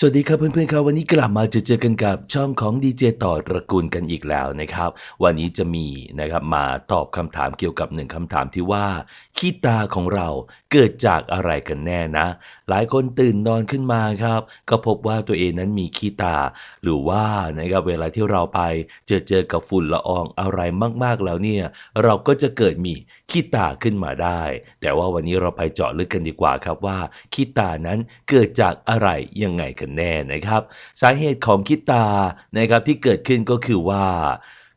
สวัสดีครับเพื่อนๆครับวันนี้กลับมาจะเจอกันกับช่องของดีเจต่อตระกูลกันอีกแล้วนะครับ วันนี้จะมีนะครับมาตอบคำถามเกี่ยวกับหนึ่งคำถามที่ว่าขี้ตาของเราเกิดจากอะไรกันแน่นะ หลายคนตื่นนอนขึ้นมาครับ ก็พบว่าตัวเองนั้นมีขี้ตา หรือว่านะครับเวลาที่เราไปเจอเจอกับฝุ่นละอองอะไรมากๆแล้วเนี่ย เราก็จะเกิดมีขี้ตาขึ้นมาได้ แต่ว่าวันนี้เราไปเจาะลึกกันดีกว่าครับว่าขี้ตานั้นเกิดจากอะไรยังไงกันแน่นะครับ สาเหตุของขี้ตานะครับที่เกิดขึ้นก็คือว่า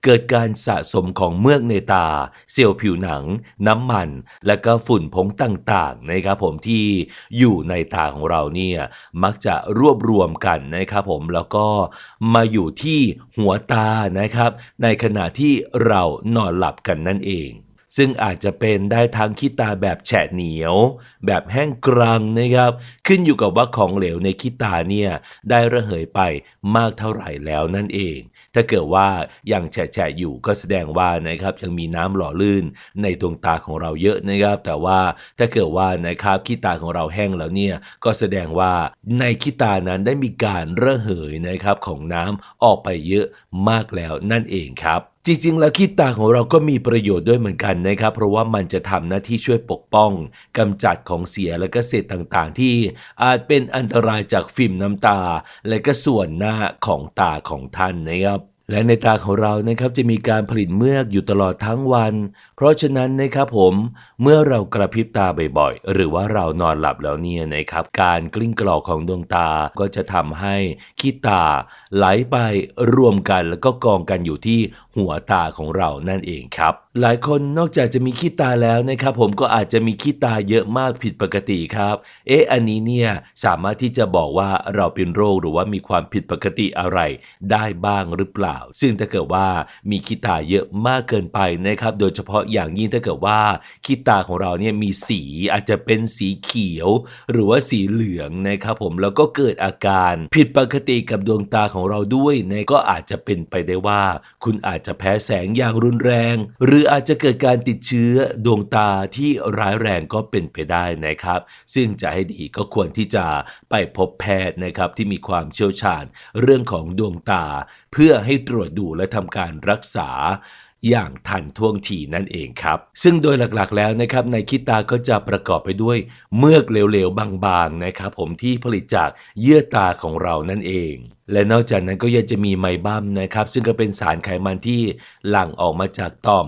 เกิดการสะสมของเมือกในตา เซลล์ผิวหนัง น้ำมัน และก็ฝุ่นผงต่างๆนะครับผมที่อยู่ในตาของเราเนี่ยมักจะรวบรวมกันนะครับผมแล้วก็มาอยู่ที่หัวตานะครับ ในขณะที่เรานอนหลับกันนั่นเอง ซึ่งอาจจะเป็นได้ทั้งขี้ตาแบบแฉะเหนียว แบบแห้งกรังนะครับ ขึ้นอยู่กับว่าของเหลวในขี้ตาเนี่ยได้ระเหยไปมากเท่าไหร่แล้วนั่นเอง ถ้าเกิดว่ายังแฉะอยู่ก็แสดงว่านะครับยังมีน้ำหล่อลื่นในดวงตาของเราเยอะนะครับ แต่ว่าถ้าเกิดว่านะครับขี้ตาของเราแห้งแล้วเนี่ยก็แสดงว่าในขี้ตานั้นได้มีการระเหยนะครับของน้ำออกไปเยอะมากแล้วนั่นเองครับ จริงๆ แล้วขี้ตาของเราก็มีประโยชน์ด้วยเหมือนกันนะครับ เพราะว่ามันจะทำหน้าที่ช่วยปกป้องกำจัดของเสียและก็เศษต่างๆ ที่อาจเป็นอันตรายจากฟิล์มน้ำตา และก็ส่วนหน้าของตาของท่านนะครับและในตาของเรานะครับจะมีการผลิตเมือกอยู่ตลอดทั้งวัน เพราะฉะนั้นนะครับผมเมื่อเรากระพริบตาบ่อยๆ หรือว่าเรานอนหลับแล้วเนี่ยนะครับ การกลิ้งกรอกของดวงตาก็จะทำให้ขี้ตาไหลไปรวมกันแล้วก็กองกันอยู่ที่หัวตาของเรานั่นเองครับ หลายคนนอกจากจะมีขี้ตาแล้วนะครับ ผมก็อาจจะมีขี้ตาเยอะมากผิดปกติครับ เอ๊ะอันนี้เนี่ยสามารถที่จะบอกว่าเราเป็นโรคหรือว่ามีความผิดปกติอะไรได้บ้างหรือเปล่า ซึ่งถ้าเกิดว่ามีขี้ตาเยอะมากเกินไปนะครับ โดยเฉพาะอย่างยิ่งถ้าเกิดว่าขี้ตาของเราเนี่ยมีสีอาจจะเป็นสีเขียว หรือว่าสีเหลืองนะครับผมแล้วก็เกิดอาการผิดปกติกับดวงตาของเราด้วยนะก็อาจจะเป็นไปได้ว่า คุณอาจจะแพ้แสงอย่างรุนแรง หรืออาจจะเกิดการติดเชื้อดวงตาที่ร้ายแรงก็เป็นไปได้นะครับ ซึ่งจะให้ดีก็ควรที่จะไปพบแพทย์นะครับที่มีความเชี่ยวชาญเรื่องของดวงตา เพื่อให้ตรวจดูและทำการรักษา อย่างทันท่วงทีนั่นเองครับ ซึ่งโดยหลักๆแล้วนะครับในขี้ตาก็จะประกอบไปด้วยเมือกเหลวๆบางๆนะครับผมที่ผลิตจากเยื่อตาของเรานั่นเอง และนอกจากนั้นก็ยังจะมีไมบัมนะครับ ซึ่งก็เป็นสารไขมันที่หลั่งออกมาจากต่อม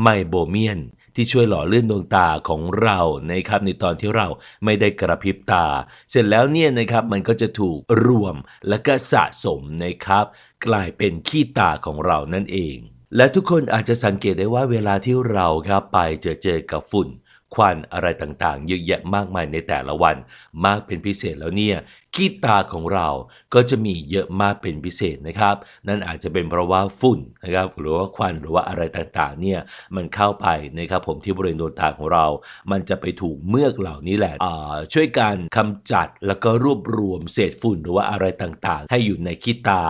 ไมโบเมียนที่ช่วยหล่อลื่นดวงตาของเรานะครับในตอนที่เราไม่ได้กระพริบตา เสร็จแล้วเนี่ยนะครับมันก็จะถูกรวมและก็สะสมนะครับ กลายเป็นขี้ตาของเรานั่นเอง และทุกคนอาจจะสังเกตได้ว่าเวลาที่เราครับไปเจอเจอกับฝุ่น ควันอะไรต่างๆ เยอะแยะมากมายในแต่ละวัน มากเป็นพิเศษแล้วเนี่ย ขี้ตาของเราก็จะมีเยอะมากเป็นพิเศษนะครับ นั่นอาจจะเป็นเพราะว่าฝุ่นนะครับหรือว่าควันหรือว่าอะไรต่างๆเนี่ยมันเข้าไปนะครับผมที่บริเวณดวงตาของเรา มันจะไปถูกเมือกเหล่านี้แหละช่วยการกำจัดแล้วก็รวบรวมเศษฝุ่นหรือว่าอะไรต่างๆ ให้อยู่ในขี้ตา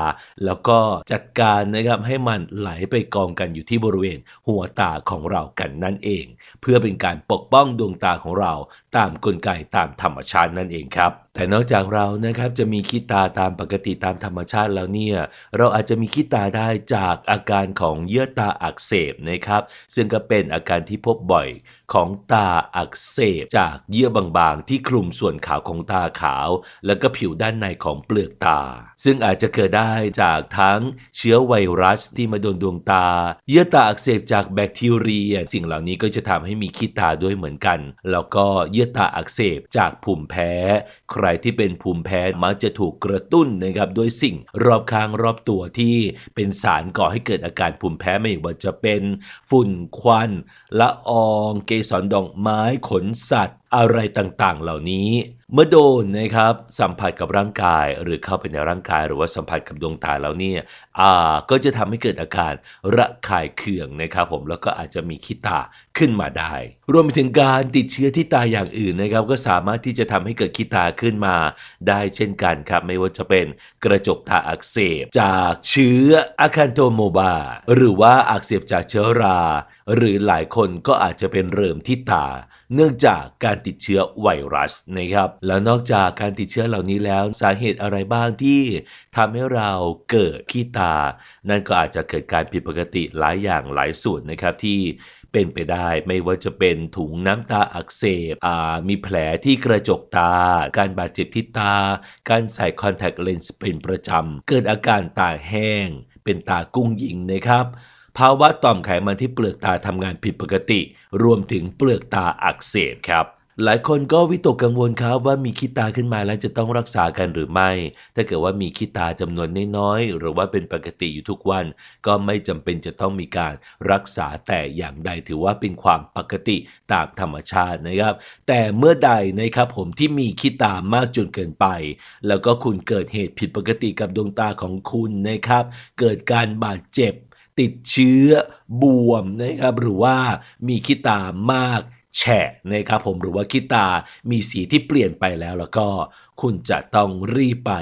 แล้วก็จัดการนะครับให้มันไหลไปกองกันอยู่ที่บริเวณหัวตาของเรากันนั่นเอง เพื่อเป็นการปกป้องดวงตาของเราตามกลไกตามธรรมชาตินั่นเองครับแต่นอกจากเรานะครับจะมีขี้ตาตามปกติตามธรรมชาติแล้วเนี่ยเราอาจจะมีขี้ตาได้จากอาการของเยื่อตาอักเสบนะครับซึ่งก็เป็นอาการที่พบบ่อยของตาอักเสบจากเยื่อบางๆ ที่คลุมส่วนขาวของตาขาว แล้วก็ผิวด้านในของเปลือกตา ซึ่งอาจจะเกิดได้จากทั้งเชื้อไวรัสที่มาโดนดวงตา เยื่อตาอักเสบจากแบคทีเรีย สิ่งเหล่านี้ก็จะทำให้มีขี้ตาด้วยเหมือนกัน แล้วก็เยื่อตาอักเสบจากภูมิแพ้ ใครรที่เป็นภูมิแพ้มักจะถูกกระตุ้นนะครับด้วยสิ่งรอบข้างรอบตัวที่เป็นสารก่อให้เกิดอาการภูมิแพ้ไม่ว่าจะเป็นฝุ่นควันละออง เกสรดอกไม้ขนสัตว์ อะไรต่างๆ เหล่านี้ เมื่อโดนนะครับสัมผัสกับร่างกายหรือเข้าไปในร่างกาย หรือว่าสัมผัสกับดวงตาแล้วเนี่ยอ่าก็จะทำให้เกิดอาการระคายเคืองนะครับผมแล้วก็อาจจะมีขี้ตาขึ้นมาได้ รวมไปถึงการติดเชื้อที่ตาอย่างอื่นนะครับ ก็สามารถที่จะทำให้เกิดขี้ตาขึ้นมา ได้เช่นกันครับไม่ว่าจะเป็นกระจกตาอักเสบ จากเชื้ออะคันโตโมบาหรือว่าอักเสบจากเชื้อราหรือหลายคนก็อาจจะเป็นเริมที่ตา เนื่องจากการติดเชื้อไวรัสนะครับ แล้วนอกจากการติดเชื้อเหล่านี้แล้วสาเหตุอะไรบ้างที่ทำให้เราเกิดขี้ตา นั่นก็อาจจะเกิดการผิดปกติหลายอย่างหลายส่วนนะครับที่เป็นไปได้ไม่ว่าจะเป็นถุงน้ำตาอักเสบมีแผลที่กระจกตา การบาดเจ็บที่ตา การใส่คอนแทคเลนส์เป็นประจำ เกิดอาการตาแห้ง เป็นตากุ้งยิงนะครับ ภาวะต่อมไขมันที่เปลือกตาทำงานผิดปกติ รวมถึงเปลือกตาอักเสบครับหลายคนก็วิตกกังวลครับว่ามีขี้ตาขึ้นมาแล้วจะต้องรักษากันหรือไม่ ถ้าเกิดว่ามีขี้ตาจำนวนน้อยๆ หรือว่าเป็นปกติอยู่ทุกวัน ก็ไม่จำเป็นจะต้องมีการรักษาแต่อย่างใดถือว่าเป็นความปกติตามธรรมชาตินะครับ แต่เมื่อใดนะครับผมที่มีขี้ตามากจนเกินไป แล้วก็คุณเกิดเหตุผิดปกติกับดวงตาของคุณนะครับ เกิดการบาดเจ็บ ติดเชื้อบวมนะครับหรือว่ามีขี้ตามากแฉะนะครับผมหรือว่าขี้ตามีสีที่เปลี่ยนไปแล้วแล้วก็คุณจะต้องรีบไป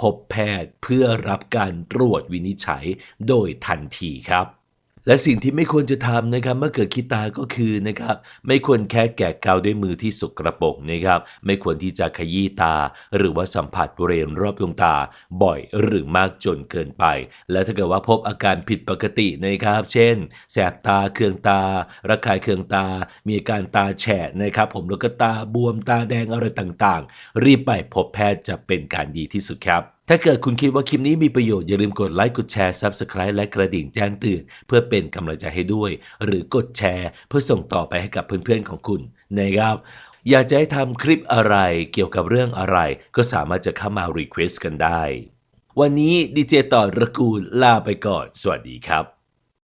พบแพทย์เพื่อรับการตรวจวินิจฉัยโดยทันทีครับ และสิ่งที่ไม่ควรจะทำนะครับเมื่อเกิดขี้ตาก็คือนะครับไม่ควรแค่แกะเกาด้วยมือที่สกรปรกนะครับ ไม่ควรที่จะขยี้ตา หรือว่าสัมผัสบริเวณรอบดวงตา บ่อยหรือมากจนเกินไป และถ้าเกิดว่าพบอาการผิดปกตินะครับ เช่น แสบตาเคืองตา ระคายเคืองตา มีอาการตาแฉะนะครับผมแล้วก็ตาบวมตาแดงอะไรต่างๆ รีบไปพบแพทย์จะเป็นการดีที่สุดครับ ถ้าเกิดคุณคิดว่าคลิปนี้มีประโยชน์ อย่าลืมกดไลค์กดแชร์ Subscribe และกระดิ่งแจ้งเตือน เพื่อเป็นกำลังใจให้ด้วย หรือกดแชร์ เพื่อส่งต่อไปให้กับเพื่อนๆของคุณนะครับ อยากจะให้ทำคลิปอะไรเกี่ยวกับเรื่องอะไร ก็สามารถจะเข้ามารีเควสกันได้ วันนี้ดีเจต่อระกูลลาไปก่อน สวัสดีครับ